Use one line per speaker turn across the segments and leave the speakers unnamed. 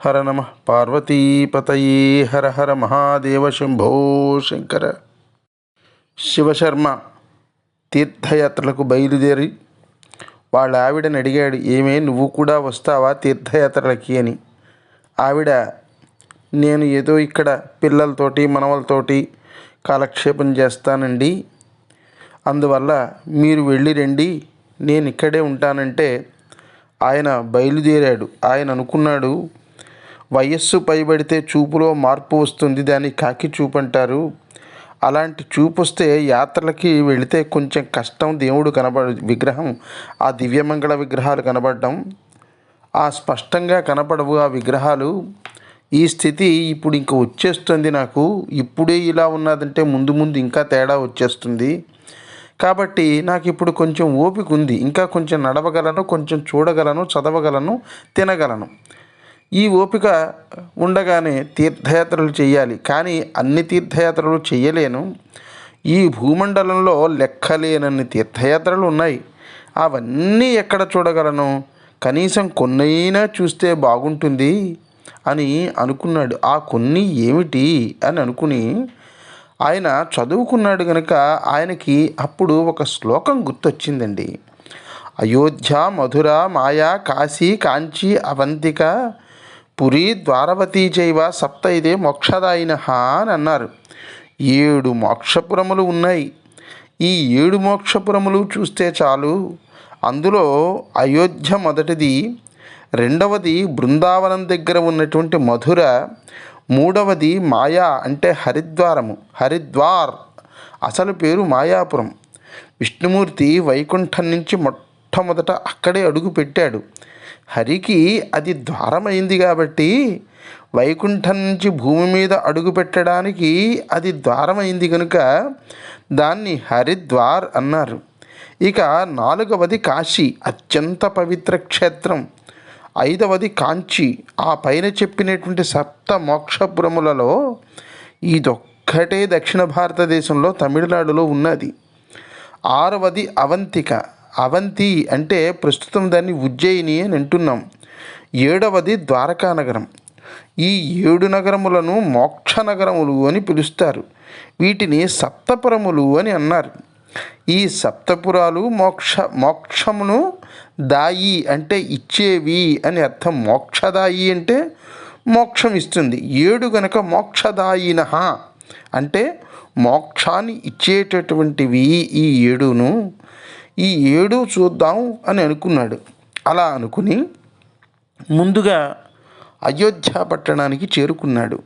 హర నమ. పార్వతీపతయే హర హర మహాదేవ శంభో శంకర. శివశర్మ తీర్థయాత్రలకు బయలుదేరి వాళ్ళ ఆవిడని అడిగాడు ఏమే నువ్వు కూడా వస్తావా తీర్థయాత్రలకి? అని. ఆవిడ నేను ఏదో ఇక్కడ పిల్లలతోటి మనవలతోటి కాలక్షేపం చేస్తానండి. అందువల్ల మీరు వెళ్ళి రండి. నేను ఇక్కడే ఉంటానంటే ఆయన బయలుదేరాడు. ఆయన అనుకున్నాడు వయస్సు పైబడితే చూపులో మార్పు వస్తుంది దాన్ని కాకి చూపు అంటారు. అలాంటి చూపు వస్తే యాత్రలకి వెళితే కొంచెం కష్టం దేవుడు కనబడ విగ్రహం ఆ దివ్యమంగళ విగ్రహాలు కనబడడం. ఆ స్పష్టంగా కనపడవు ఆ విగ్రహాలు. ఈ స్థితి ఇప్పుడు ఇంక వచ్చేస్తుంది నాకు. ఇప్పుడే ఇలా ఉన్నదంటే ముందు ముందు ఇంకా తేడా వచ్చేస్తుంది. కాబట్టి నాకు ఇప్పుడు కొంచెం ఓపిక ఉంది. ఇంకా కొంచెం నడవగలను కొంచెం చూడగలను చదవగలను తినగలను. ఈ ఓపిక ఉండగానే తీర్థయాత్రలు చేయాలి. కానీ అన్ని తీర్థయాత్రలు చేయలేను. ఈ భూమండలంలో లెక్కలేనన్ని తీర్థయాత్రలు ఉన్నాయి. అవన్నీ ఎక్కడ చూడగలను? కనీసం కొన్నైనా చూస్తే బాగుంటుంది అని అనుకున్నాడు. ఆ కొన్ని ఏమిటి అని అనుకుని ఆయన చదువుకున్నాడు కనుక ఆయనకి అప్పుడు ఒక శ్లోకం గుర్తొచ్చిందండి. అయోధ్య మధుర మాయా కాశీ కాంచీ అవంతిక పురి ద్వారవతీ జైవ సప్త ఇదే మోక్షదాయిన అని అన్నారు. ఏడు మోక్షపురములు ఉన్నాయి. ఈ ఏడు మోక్షపురములు చూస్తే చాలు. అందులో అయోధ్య మొదటిది రెండవది బృందావనం దగ్గర ఉన్నటువంటి మధుర మూడవది మాయా అంటే హరిద్వారము హరిద్వార్ అసలు పేరు మాయాపురం. విష్ణుమూర్తి వైకుంఠం నుంచి మొట్టమొదట అక్కడే అడుగు పెట్టాడు. హరికి అది ద్వారమైంది కాబట్టి వైకుంఠం నుంచి భూమి మీద అడుగు పెట్టడానికి అది ద్వారమైంది కనుక దాన్ని హరిద్వార్ అన్నారు. ఇక నాలుగవది కాశీ అత్యంత పవిత్ర క్షేత్రం. ఐదవది కాంచి ఆ పైన చెప్పినటువంటి సప్త మోక్షపురములలో ఇదొక్కటే దక్షిణ భారతదేశంలో తమిళనాడులో ఉన్నది. ఆరవది అవంతిక అవంతి అంటే ప్రస్తుతం దాన్ని ఉజ్జయిని అని అంటున్నాం. ఏడవది ద్వారకా నగరం. ఈ ఏడు నగరములను మోక్ష నగరములు అని పిలుస్తారు. వీటిని సప్తపురములు అని అన్నారు. ఈ సప్తపురాలు మోక్ష మోక్షమును దాయి అంటే ఇచ్చేవి అని అర్థం మోక్షదాయి అంటే మోక్షం ఇస్తుంది. ఏడు గనక మోక్షదాయిన అంటే మోక్షాన్ని ఇచ్చేటటువంటివి ఈ ఏడును ఈ ఏడు చూద్దాం అని అనుకున్నాడు. అలా అనుకుని ముందుగా అయోధ్య పట్టణానికి చేరుకున్నాడు.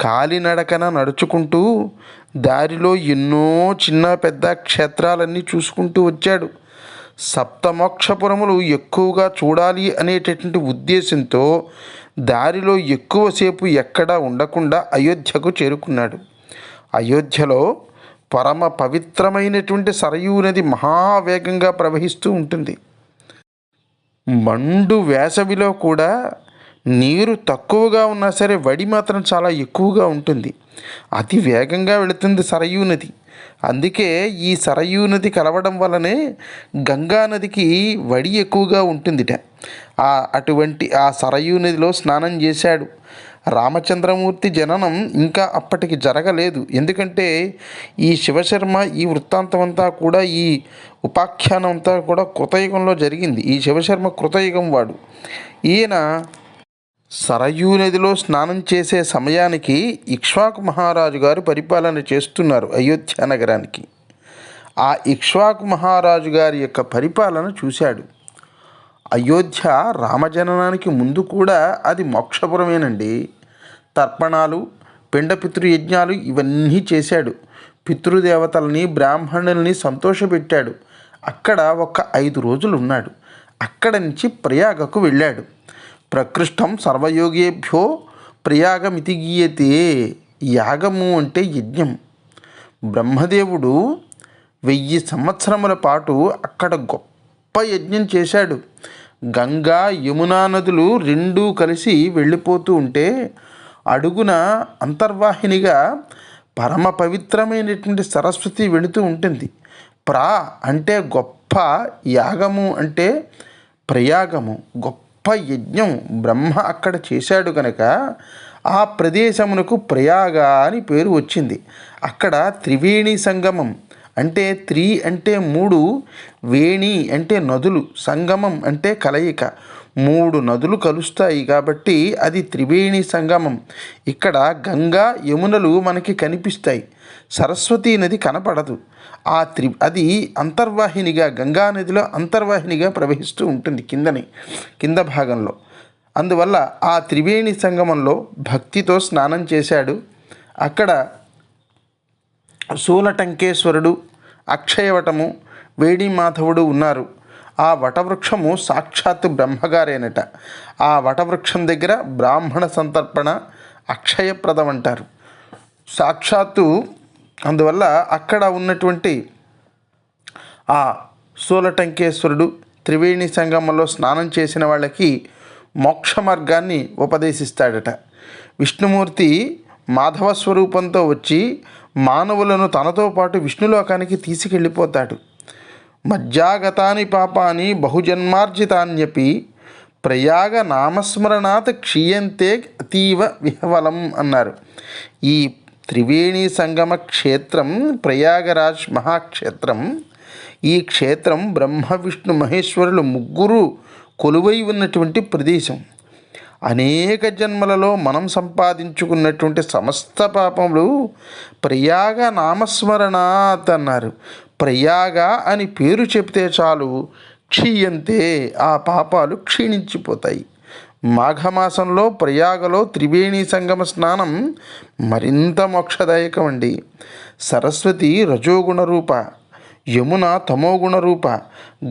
కాలినడకన నడుచుకుంటూ దారిలో ఎన్నో చిన్న పెద్ద క్షేత్రాలన్నీ చూసుకుంటూ వచ్చాడు. సప్తమోక్షపురములు ఎక్కువగా చూడాలి అనేటటువంటి ఉద్దేశంతో దారిలో ఎక్కువసేపు ఎక్కడా ఉండకుండా అయోధ్యకు చేరుకున్నాడు. అయోధ్యలో పరమ పవిత్రమైనటువంటి సరయూ నది మహావేగంగా ప్రవహిస్తూ ఉంటుంది. మండు వేసవిలో కూడా నీరు తక్కువగా ఉన్నా సరే వడి మాత్రం చాలా ఎక్కువగా ఉంటుంది. అతి వేగంగా వెళుతుంది సరయూ నది. అందుకే ఈ సరయూ నది కలవడం వలనే గంగా నదికి వడి ఎక్కువగా ఉంటుందిట. ఆ అటువంటి ఆ సరయూ నదిలో స్నానం చేశాడు. రామచంద్రమూర్తి జననం ఇంకా అప్పటికి జరగలేదు. ఎందుకంటే ఈ శివశర్మ ఈ వృత్తాంతం అంతా కూడా ఈ ఉపాఖ్యానం అంతా కూడా కృతయుగంలో జరిగింది. ఈ శివశర్మ కృతయుగం వాడు. ఈయన సరయూ నదిలో స్నానం చేసే సమయానికి ఇక్ష్వాకు మహారాజు గారు పరిపాలన చేస్తున్నారు అయోధ్య నగరానికి. ఆ ఇక్ష్వాకు మహారాజు గారి యొక్క పరిపాలన చూశాడు. అయోధ్య రామజననానికి ముందు కూడా అది మోక్షపురమేనండి. తర్పణాలు పిండపితృయజ్ఞాలు ఇవన్నీ చేశాడు. పితృదేవతల్ని బ్రాహ్మణుల్ని సంతోషపెట్టాడు. అక్కడ ఒక ఐదు రోజులు ఉన్నాడు అక్కడ నుంచి ప్రయాగకు వెళ్ళాడు. ప్రకృష్టం సర్వయోగేభ్యో ప్రయాగమితి గీయతే యాగము అంటే యజ్ఞం. బ్రహ్మదేవుడు వెయ్యి సంవత్సరముల పాటు అక్కడ గొప్ప యజ్ఞం చేశాడు. గంగా యమునా నదులు రెండూ కలిసి వెళ్ళిపోతూ ఉంటే అడుగున అంతర్వాహినిగా పరమ పవిత్రమైనటువంటి సరస్వతి వెళుతూ ఉంటుంది. ప్రా అంటే గొప్ప యాగము అంటే ప్రయాగము. గొప్ప యజ్ఞం బ్రహ్మ అక్కడ చేశాడు కనుక ఆ ప్రదేశమునకు ప్రయాగ అని పేరు వచ్చింది. అక్కడ త్రివేణి సంగమం అంటే త్రి అంటే మూడు వేణి అంటే నదులు సంగమం అంటే కలయిక. మూడు నదులు కలుస్తాయి కాబట్టి అది త్రివేణి సంగమం. ఇక్కడ గంగా యమునలు మనకి కనిపిస్తాయి. సరస్వతీ నది కనపడదు. ఆ త్రి అది అంతర్వాహినిగా గంగా నదిలో అంతర్వాహినిగా ప్రవహిస్తూ ఉంటుంది కిందని కింద భాగంలో. అందువల్ల ఆ త్రివేణి సంగమంలో భక్తితో స్నానం చేశాడు. అక్కడ శూలటంకేశ్వరుడు అక్షయవటము వేడిమాధవుడు ఉన్నారు. ఆ వటవృక్షము సాక్షాత్ బ్రహ్మగారేనట. ఆ వటవృక్షం దగ్గర బ్రాహ్మణ సంతర్పణ అక్షయప్రదం అంటారు సాక్షాత్తు అందువల్ల అక్కడ ఉన్నటువంటి ఆ సూలటంకేశ్వరుడు త్రివేణి సంగమంలో స్నానం చేసిన వాళ్ళకి మోక్ష మార్గాన్ని ఉపదేశిస్తాడట. విష్ణుమూర్తి మాధవ స్వరూపంతో వచ్చి మానవులను తనతో పాటు విష్ణులోకానికి తీసుకెళ్ళిపోతాడు. మజ్జాగతాని పాపాని బహుజన్మార్జితాన్యపి ప్రయాగ నామస్మరణాత్ క్షీయంతే అతీవ విహవలం అన్నారు. ఈ త్రివేణి సంగమ క్షేత్రం ప్రయాగరాజ్ మహాక్షేత్రం ఈ క్షేత్రం బ్రహ్మ విష్ణు మహేశ్వరులు ముగ్గురు కొలువై ఉన్నటువంటి ప్రదేశం. అనేక జన్మలలో మనం సంపాదించుకున్నటువంటి సమస్త పాపములు ప్రయాగ నామస్మరణాత్ అన్నారు. ప్రయాగ అని పేరు చెప్తే చాలు క్షీయంతే ఆ పాపాలు క్షీణించిపోతాయి. మాఘమాసంలో ప్రయాగలో త్రివేణి సంగమ స్నానం మరింత మోక్షదాయకం అండి సరస్వతి రజోగుణ రూప యమున తమోగుణ రూప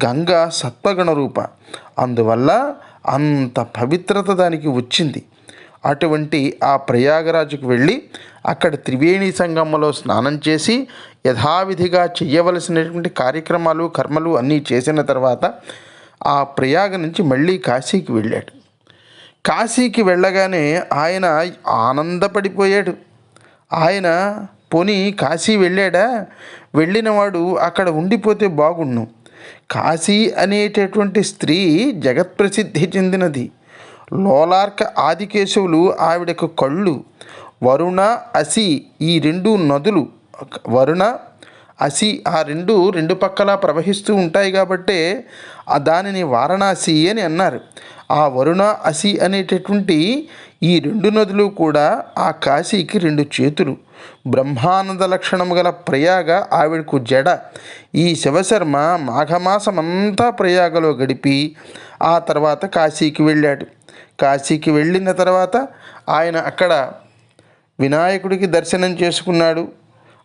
గంగ సత్వగుణ రూప. అందువల్ల అంత పవిత్రత దానికి వచ్చింది. అటువంటి ఆ ప్రయాగరాజుకు వెళ్ళి అక్కడ త్రివేణి సంగమంలో స్నానం చేసి యథావిధిగా చేయవలసినటువంటి కార్యక్రమాలు కర్మలు అన్నీ చేసిన తర్వాత ఆ ప్రయాగ నుంచి మళ్ళీ కాశీకి వెళ్ళాడు. కాశీకి వెళ్ళగానే ఆయన ఆనందపడిపోయాడు. ఆయన పోనీ కాశీ వెళ్ళాడా? వెళ్ళినవాడు అక్కడ ఉండిపోతే బాగుండు. కాశీ అనేటటువంటి స్త్రీ జగత్ప్రసిద్ధి చెందినది. లోలార్క ఆదికేశవులు ఆవిడకు కళ్ళు వరుణ అసి ఈ రెండు నదులు వరుణ అసి ఆ రెండు రెండు పక్కల ప్రవహిస్తూ ఉంటాయి కాబట్టే దానిని వారణాసి అని అన్నారు. ఆ వరుణ అసి అనేటటువంటి ఈ రెండు నదులు కూడా ఆ కాశీకి రెండు చేతులు. బ్రహ్మానంద లక్షణము గల ప్రయాగ ఆవిడకు జడ. ఈ శివశర్మ మాఘమాసమంతా ప్రయాగలో గడిపి ఆ తర్వాత కాశీకి వెళ్ళాడు. కాశీకి వెళ్ళిన తర్వాత ఆయన అక్కడ వినాయకుడికి దర్శనం చేసుకున్నాడు.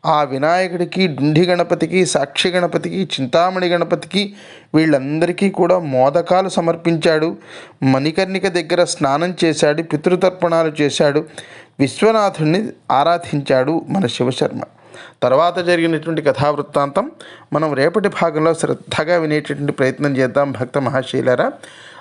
ఆ వినాయకుడికి డుండి గణపతికి సాక్షి గణపతికి చింతామణి గణపతికి వీళ్ళందరికీ కూడా మోదకాలు సమర్పించాడు. మణికర్ణిక దగ్గర స్నానం చేశాడు పితృతర్పణాలు చేశాడు. విశ్వనాథుడిని ఆరాధించాడు మన శివశర్మ. తర్వాత జరిగినటువంటి కథావృత్తాంతం మనం రేపటి భాగంలో శ్రద్ధగా వినేటటువంటి ప్రయత్నం చేద్దాం భక్త మహాశీలరా.